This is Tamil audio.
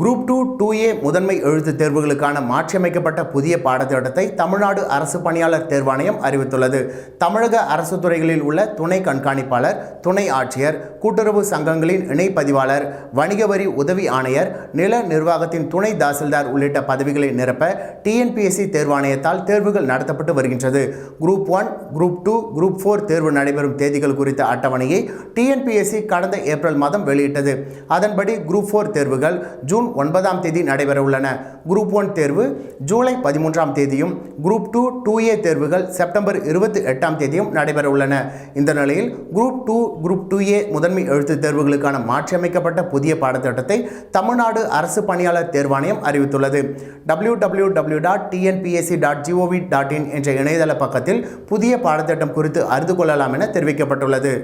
group two two A முதன்மை எழுத்துத் தேர்வுகளுக்கான மாற்றியமைக்கப்பட்ட புதிய பாடத்திட்டத்தை தமிழ்நாடு அரசு பணியாளர் தேர்வாணையம் அறிவித்துள்ளது. தமிழக அரசு துறைகளில் உள்ள துணை கண்காணிப்பாளர் துணை ஆட்சியர் கூட்டுறவு சங்கங்களின் இணை பதிவாளர் வணிக வரி உதவி ஆணையர் நில நிர்வாகத்தின் துணை தாசில்தார் உள்ளிட்ட பதவிகளை நிரப்ப டிஎன்பிஎஸ்சி தேர்வாணையத்தால் தேர்வுகள் நடத்தப்பட்டு வருகின்றது. Group one group two group four தேர்வு நடைபெறும் தேதிகள் குறித்த அட்டவணையை டிஎன்பிஎஸ்சி கடந்த ஏப்ரல் மாதம் வெளியிட்டது. அதன்படி குரூப் ஃபோர் தேர்வுகள் ஜூன் ஒன்பதாம் தேதி நடைபெறவுள்ளன. குரூப் ஒன் தேர்வு ஜூலை பதிமூன்றாம் தேதியும் குரூப் டூ டூ ஏ தேர்வுகள் செப்டம்பர் இருபத்தி எட்டாம் தேதியும் நடைபெறவுள்ளன. இந்த நிலையில் group two group two A முதன்மை எழுத்துத் தேர்வுகளுக்கான மாற்றியமைக்கப்பட்ட புதிய பாடத்திட்டத்தை தமிழ்நாடு அரசு பணியாளர் தேர்வாணையம் அறிவித்துள்ளது. W W W dot TNPSC dot GOV dot in என்ற இணையதள பக்கத்தில் புதிய பாடத்திட்டம் குறித்து அறிந்து கொள்ளலாம் என தெரிவிக்கப்பட்டுள்ளது.